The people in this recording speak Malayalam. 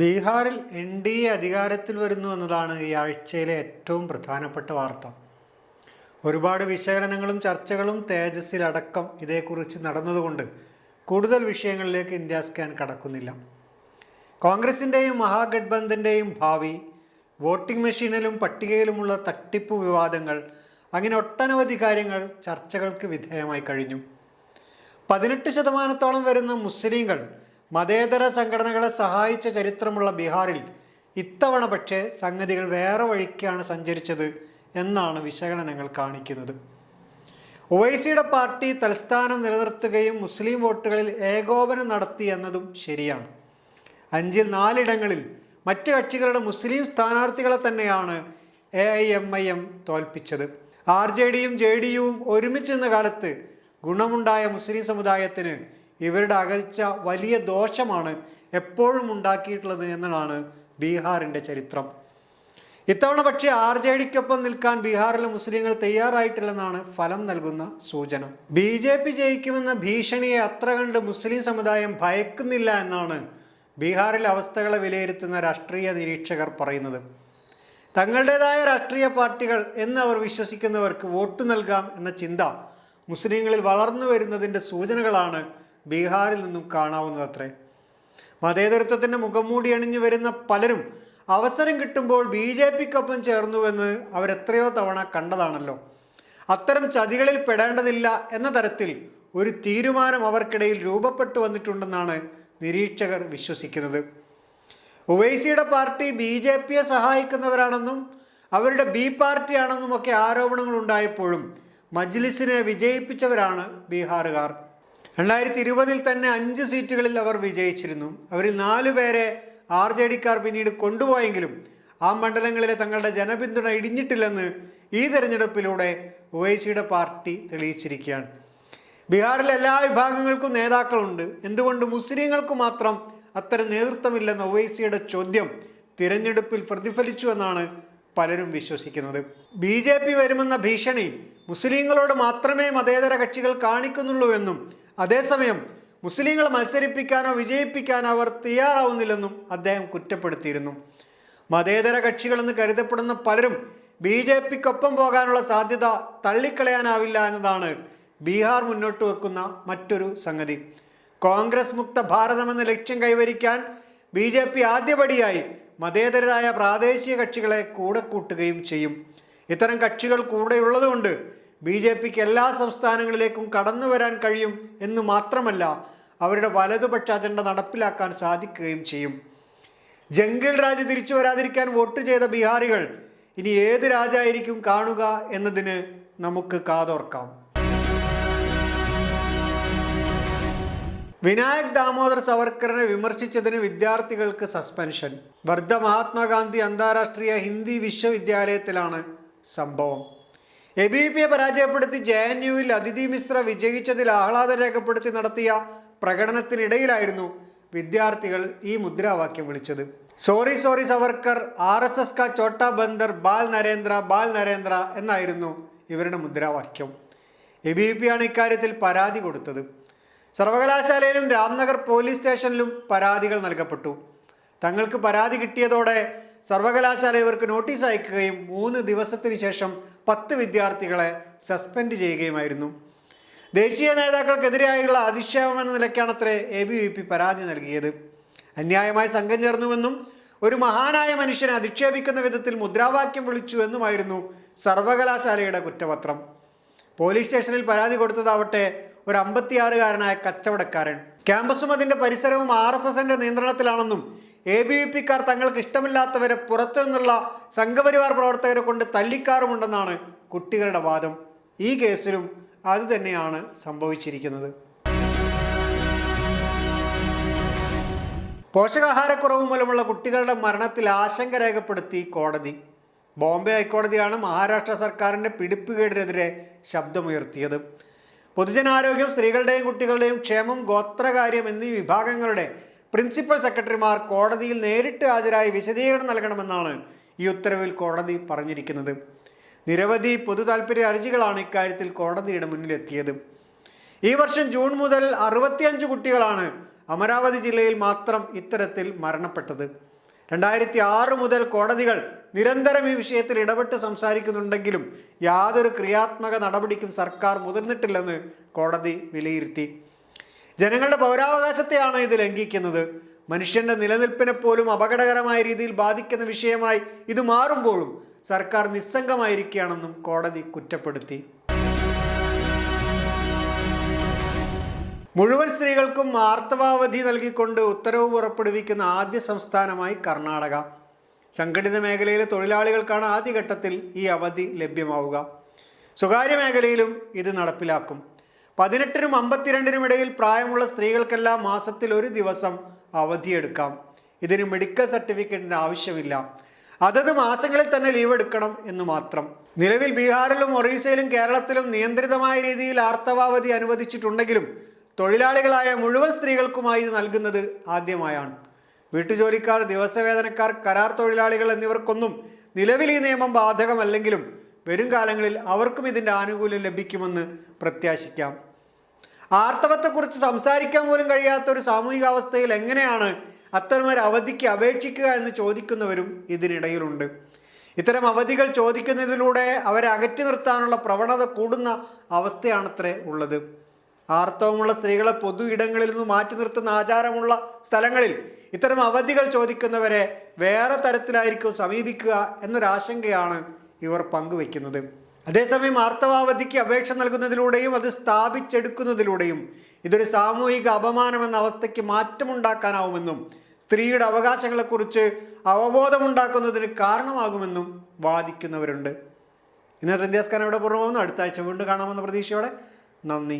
ബീഹാറിൽ എൻ ഡി എ അധികാരത്തിൽ വരുന്നു എന്നതാണ് ഈ ആഴ്ചയിലെ ഏറ്റവും പ്രധാനപ്പെട്ട വാർത്ത. ഒരുപാട് വിശകലനങ്ങളും ചർച്ചകളും തേജസ്സിലടക്കം ഇതേക്കുറിച്ച് നടന്നതുകൊണ്ട് കൂടുതൽ വിഷയങ്ങളിലേക്ക് ഇന്ത്യ സ്കാൻ കടക്കുന്നില്ല. കോൺഗ്രസിന്റെയും മഹാഗഡ്ബന്ധന്റെയും ഭാവി വോട്ടിംഗ് മെഷീനിലും പട്ടികയിലുമുള്ള തട്ടിപ്പ് വിവാദങ്ങൾ അങ്ങനെ ഒട്ടനവധി കാര്യങ്ങൾ ചർച്ചകൾക്ക് വിധേയമായി കഴിഞ്ഞു. പതിനെട്ട് ശതമാനത്തോളം വരുന്ന മുസ്ലിങ്ങൾ മതേതര സംഘടനകളെ സഹായിച്ച ചരിത്രമുള്ള ബീഹാറിൽ ഇത്തവണ പക്ഷേ സംഗതികൾ വേറെ വഴിക്കാണ് സഞ്ചരിച്ചത് എന്നാണ് വിശകലനങ്ങൾ കാണിക്കുന്നത്. ഒവൈസിയുടെ പാർട്ടി തൽസ്ഥാനം നിലനിർത്തുകയും മുസ്ലിം വോട്ടുകളിൽ ഏകോപനം നടത്തി എന്നതും ശരിയാണ്. അഞ്ചിൽ നാലിടങ്ങളിൽ മറ്റ് കക്ഷികളുടെ മുസ്ലിം സ്ഥാനാർത്ഥികളെ തന്നെയാണ് A I M I M തോൽപ്പിച്ചത്. ആർ ജെ ഡിയും ജെ ഡി യുവും കാലത്ത് ഗുണമുണ്ടായ മുസ്ലിം സമുദായത്തിന് ഇവരുടെ അകൽച്ച വലിയ ദോഷമാണ് എപ്പോഴും ഉണ്ടാക്കിയിട്ടുള്ളത് എന്നതാണ് ബീഹാറിന്റെ ചരിത്രം. ഇത്തവണ പക്ഷേ ആർ ജെ ഡിക്കൊപ്പം നിൽക്കാൻ ബീഹാറിലെ മുസ്ലിങ്ങൾ തയ്യാറായിട്ടില്ലെന്നാണ് ഫലം നൽകുന്ന സൂചന. ബി ജെ പി ജയിക്കുമെന്ന ഭീഷണിയെ അത്ര കണ്ട് മുസ്ലിം സമുദായം ഭയക്കുന്നില്ല എന്നാണ് ബീഹാറിലെ അവസ്ഥകളെ വിലയിരുത്തുന്ന രാഷ്ട്രീയ നിരീക്ഷകർ പറയുന്നത്. തങ്ങളുടേതായ രാഷ്ട്രീയ പാർട്ടികൾ എന്ന് അവർ വിശ്വസിക്കുന്നവർക്ക് വോട്ട് നൽകാം എന്ന ചിന്ത മുസ്ലിങ്ങളിൽ വളർന്നു വരുന്നതിന്റെ സൂചനകളാണ് ബീഹാറിൽ നിന്നും കാണാവുന്നതത്രേ. മതേതരത്വത്തിന്റെ മുഖംമൂടി അണിഞ്ഞു വരുന്ന പലരും അവസരം കിട്ടുമ്പോൾ ബി ജെ പിക്കൊപ്പം ചേർന്നുവെന്ന് അവരെത്രയോ തവണ കണ്ടതാണല്ലോ. അത്തരം ചതികളിൽ പെടേണ്ടതില്ല എന്ന തരത്തിൽ ഒരു തീരുമാനം അവർക്കിടയിൽ രൂപപ്പെട്ടു വന്നിട്ടുണ്ടെന്നാണ് നിരീക്ഷകർ വിശ്വസിക്കുന്നത്. ഒവൈസിയുടെ പാർട്ടി ബി ജെ പിയെ സഹായിക്കുന്നവരാണെന്നും അവരുടെ ബി പാർട്ടിയാണെന്നും ഒക്കെ ആരോപണങ്ങൾ ഉണ്ടായപ്പോഴും മജ്ലിസിനെ വിജയിപ്പിച്ചവരാണ് ബീഹാറുകാർ. രണ്ടായിരത്തി ഇരുപതിൽ തന്നെ അഞ്ച് സീറ്റുകളിൽ അവർ വിജയിച്ചിരുന്നു. അവരിൽ നാലു പേരെ ആർ ജെ ഡിക്കാർ പിന്നീട് കൊണ്ടുപോയെങ്കിലും ആ മണ്ഡലങ്ങളിലെ തങ്ങളുടെ ജനപിന്തുണ ഇടിഞ്ഞിട്ടില്ലെന്ന് ഈ തെരഞ്ഞെടുപ്പിലൂടെ ഒവൈസിയുടെ പാർട്ടി തെളിയിച്ചിരിക്കുകയാണ്. ബീഹാറിലെ എല്ലാ വിഭാഗങ്ങൾക്കും നേതാക്കളുണ്ട്. എന്തുകൊണ്ട് മുസ്ലിങ്ങൾക്ക് മാത്രം അത്തരം നേതൃത്വമില്ലെന്ന ഒവൈസിയുടെ ചോദ്യം തിരഞ്ഞെടുപ്പിൽ പ്രതിഫലിച്ചു എന്നാണ് പലരും വിശ്വസിക്കുന്നത്. ബി ജെ പി വരുമെന്ന ഭീഷണി മുസ്ലിങ്ങളോട് മാത്രമേ മതേതര കക്ഷികൾ കാണിക്കുന്നുള്ളൂ എന്നും അതേസമയം മുസ്ലിങ്ങളെ മത്സരിപ്പിക്കാനോ വിജയിപ്പിക്കാനോ അവർ തയ്യാറാവുന്നില്ലെന്നും അദ്ദേഹം കുറ്റപ്പെടുത്തിയിരുന്നു. മതേതര കക്ഷികളെന്ന് കരുതപ്പെടുന്ന പലരും ബി ജെ പിക്കൊപ്പം പോകാനുള്ള സാധ്യത തള്ളിക്കളയാനാവില്ല എന്നതാണ് ബീഹാർ മുന്നോട്ട് വെക്കുന്ന മറ്റൊരു സംഗതി. കോൺഗ്രസ് മുക്ത ഭാരതമെന്ന ലക്ഷ്യം കൈവരിക്കാൻ ബി ജെ പി ആദ്യപടിയായി മതേതരരായ പ്രാദേശിക കക്ഷികളെ കൂടെ കൂട്ടുകയും ചെയ്യും. ഇത്തരം കക്ഷികൾ കൂടെയുള്ളതുകൊണ്ട് ബി ജെ പിക്ക് എല്ലാ സംസ്ഥാനങ്ങളിലേക്കും കടന്നു വരാൻ കഴിയും എന്ന് മാത്രമല്ല അവരുടെ വലതുപക്ഷ അജണ്ട നടപ്പിലാക്കാൻ സാധിക്കുകയും ചെയ്യും. ജംഗിൾ രാജ് തിരിച്ചു വരാതിരിക്കാൻ വോട്ട് ചെയ്ത ബീഹാറികൾ ഇനി ഏത് രാജായിരിക്കും കാണുക എന്നതിന് നമുക്ക് കാതോർക്കാം. വിനായക് ദാമോദർ സവർക്കറിനെ വിമർശിച്ചതിന് വിദ്യാർത്ഥികൾക്ക് സസ്പെൻഷൻ. വർദ്ധ മഹാത്മാഗാന്ധി അന്താരാഷ്ട്രീയ ഹിന്ദി വിശ്വവിദ്യാലയത്തിലാണ് സംഭവം. എ ബി പിയെ പരാജയപ്പെടുത്തി ജെ എൻ യുവിൽ അതിഥി മിശ്ര വിജയിച്ചതിൽ ആഹ്ലാദം രേഖപ്പെടുത്തി നടത്തിയ പ്രകടനത്തിനിടയിലായിരുന്നു വിദ്യാർത്ഥികൾ ഈ മുദ്രാവാക്യം വിളിച്ചത്. Sorry sorry Savarkar. R S S കാ ചോട്ട ബന്ദർ. ബാൽ നരേന്ദ്ര ബാൽ നരേന്ദ്ര എന്നായിരുന്നു ഇവരുടെ മുദ്രാവാക്യം. എ ബി പി ആണ് ഇക്കാര്യത്തിൽ പരാതി കൊടുത്തത്. സർവകലാശാലയിലും രാംനഗർ പോലീസ് സ്റ്റേഷനിലും പരാതികൾ നൽകപ്പെട്ടു. തങ്ങൾക്ക് പരാതി കിട്ടിയതോടെ സർവകലാശാല ഇവർക്ക് നോട്ടീസ് അയക്കുകയും മൂന്ന് ദിവസത്തിന് ശേഷം പത്ത് വിദ്യാർത്ഥികളെ സസ്പെൻഡ് ചെയ്യുകയുമായിരുന്നു. ദേശീയ നേതാക്കൾക്കെതിരെയായുള്ള അധിക്ഷേപം എന്ന നിലയ്ക്കാണത്രേ എ ബി വി പി പരാതി നൽകിയത്. അന്യായമായി സംഘം ചേർന്നുവെന്നും ഒരു മഹാനായ മനുഷ്യനെ അധിക്ഷേപിക്കുന്ന വിധത്തിൽ മുദ്രാവാക്യം വിളിച്ചു എന്നുമായിരുന്നു സർവകലാശാലയുടെ കുറ്റപത്രം. പോലീസ് സ്റ്റേഷനിൽ പരാതി കൊടുത്തതാവട്ടെ ഒരു അമ്പത്തിയാറുകാരനായ കച്ചവടക്കാരൻ. ക്യാമ്പസും അതിന്റെ പരിസരവും ആർ എസ് എസിന്റെ നിയന്ത്രണത്തിലാണെന്നും എ ബി വി പിക്കാർ തങ്ങൾക്ക് ഇഷ്ടമില്ലാത്തവരെ പുറത്തു നിന്നുള്ള സംഘപരിവാർ പ്രവർത്തകരെ കൊണ്ട് തല്ലിക്കാറുമുണ്ടെന്നാണ് കുട്ടികളുടെ വാദം. ഈ കേസിലും അതുതന്നെയാണ് സംഭവിച്ചിരിക്കുന്നത്. പോഷകാഹാരക്കുറവ് മൂലമുള്ള കുട്ടികളുടെ മരണത്തിൽ ആശങ്ക രേഖപ്പെടുത്തി കോടതി. ബോംബെ ഹൈക്കോടതിയാണ് മഹാരാഷ്ട്ര സർക്കാരിന്റെ പിടിപ്പുകേടിനെതിരെ ശബ്ദമുയർത്തിയത്. പൊതുജനാരോഗ്യം സ്ത്രീകളുടെയും കുട്ടികളുടെയും ക്ഷേമം ഗോത്രകാര്യം എന്നീ വിഭാഗങ്ങളുടെ പ്രിൻസിപ്പൽ സെക്രട്ടറിമാർ കോടതിയിൽ നേരിട്ട് ഹാജരായി വിശദീകരണം നൽകണമെന്നാണ് ഈ ഉത്തരവിൽ കോടതി പറഞ്ഞിരിക്കുന്നത്. നിരവധി പൊതു താൽപ്പര്യ ഹർജികളാണ് ഇക്കാര്യത്തിൽ കോടതിയുടെ മുന്നിലെത്തിയത്. ഈ വർഷം ജൂൺ മുതൽ അറുപത്തിയഞ്ച് കുട്ടികളാണ് അമരാവതി ജില്ലയിൽ മാത്രം ഇത്തരത്തിൽ മരണപ്പെട്ടത്. രണ്ടായിരത്തി ആറ് മുതൽ കോടതികൾ നിരന്തരം ഈ വിഷയത്തിൽ ഇടപെട്ട് സംസാരിക്കുന്നുണ്ടെങ്കിലും യാതൊരു ക്രിയാത്മക നടപടിക്കും സർക്കാർ മുതിർന്നിട്ടില്ലെന്ന് കോടതി വിലയിരുത്തി. ജനങ്ങളുടെ പൗരാവകാശത്തെയാണ് ഇത് ലംഘിക്കുന്നത്. മനുഷ്യന്റെ നിലനിൽപ്പിനെ പോലും അപകടകരമായ രീതിയിൽ ബാധിക്കുന്ന വിഷയമായി ഇത് മാറുമ്പോഴും സർക്കാർ നിസ്സംഗമായിരിക്കുകയാണെന്നും കോടതി കുറ്റപ്പെടുത്തി. മുഴുവൻ സ്ത്രീകൾക്കും ആർത്തവാവധി നൽകിക്കൊണ്ട് ഉത്തരവ് പുറപ്പെടുവിക്കുന്ന ആദ്യ സംസ്ഥാനമായി കർണാടക. സംഘടിത മേഖലയിലെ തൊഴിലാളികൾക്കാണ് ആദ്യഘട്ടത്തിൽ ഈ അവധി ലഭ്യമാവുക. സ്വകാര്യ മേഖലയിലും ഇത് നടപ്പിലാക്കും. പതിനെട്ടിനും അമ്പത്തിരണ്ടിനും ഇടയിൽ പ്രായമുള്ള സ്ത്രീകൾക്കെല്ലാം മാസത്തിൽ ഒരു ദിവസം അവധിയെടുക്കാം. ഇതിന് മെഡിക്കൽ സർട്ടിഫിക്കറ്റിന്റെ ആവശ്യമില്ല. അതത് മാസങ്ങളിൽ തന്നെ ലീവ് എടുക്കണം എന്ന് മാത്രം. നിലവിൽ ബീഹാറിലും ഒറീസയിലും കേരളത്തിലും നിയന്ത്രിതമായ രീതിയിൽ ആർത്തവാവധി അനുവദിച്ചിട്ടുണ്ടെങ്കിലും തൊഴിലാളികളായ മുഴുവൻ സ്ത്രീകൾക്കുമായി ഇത് നൽകുന്നത് ആദ്യമായാണ്. വീട്ടുജോലിക്കാർ ദിവസവേതനക്കാർ കരാർ തൊഴിലാളികൾ എന്നിവർക്കൊന്നും നിലവിൽ ഈ നിയമം ബാധകമല്ലെങ്കിലും വരും കാലങ്ങളിൽ അവർക്കും ഇതിന്റെ ആനുകൂല്യം ലഭിക്കുമെന്ന് പ്രത്യാശിക്കാം. ആർത്തവത്തെക്കുറിച്ച് സംസാരിക്കാൻ പോലും കഴിയാത്ത ഒരു സാമൂഹികാവസ്ഥയിൽ എങ്ങനെയാണ് അത്തരമൊരു അവധിക്ക് അപേക്ഷിക്കുക എന്ന് ചോദിക്കുന്നവരും ഇതിനിടയിലുണ്ട്. ഇത്തരം അവധികൾ ചോദിക്കുന്നതിലൂടെ അവരെ അകറ്റി നിർത്താനുള്ള പ്രവണത കൂടുന്ന അവസ്ഥയാണത്രേ ഉള്ളത്. ആർത്തവമുള്ള സ്ത്രീകളെ പൊതു ഇടങ്ങളിൽ നിന്ന് മാറ്റി നിർത്തുന്ന ആചാരമുള്ള സ്ഥലങ്ങളിൽ ഇത്തരം അവധികൾ ചോദിക്കുന്നവരെ വേറെ തരത്തിലായിരിക്കും സമീപിക്കുക എന്നൊരാശങ്കയാണ് ഇവർ പങ്കുവെക്കുന്നത് അതേസമയം ആർത്തവാവധിക്ക് അപേക്ഷ നൽകുന്നതിലൂടെയും അത് സ്ഥാപിച്ചെടുക്കുന്നതിലൂടെയും ഇതൊരു സാമൂഹിക അപമാനമെന്ന അവസ്ഥയ്ക്ക് മാറ്റമുണ്ടാക്കാനാവുമെന്നും സ്ത്രീയുടെ അവകാശങ്ങളെക്കുറിച്ച് അവബോധമുണ്ടാക്കുന്നതിന് കാരണമാകുമെന്നും വാദിക്കുന്നവരുണ്ട്. ഇന്നത്തെ ഇന്ത്യാസ്കാരം ഇവിടെ പൂർണമാകുന്നു അടുത്ത ആഴ്ച വീണ്ടും കാണാമെന്ന പ്രതീക്ഷയോടെ നന്ദി.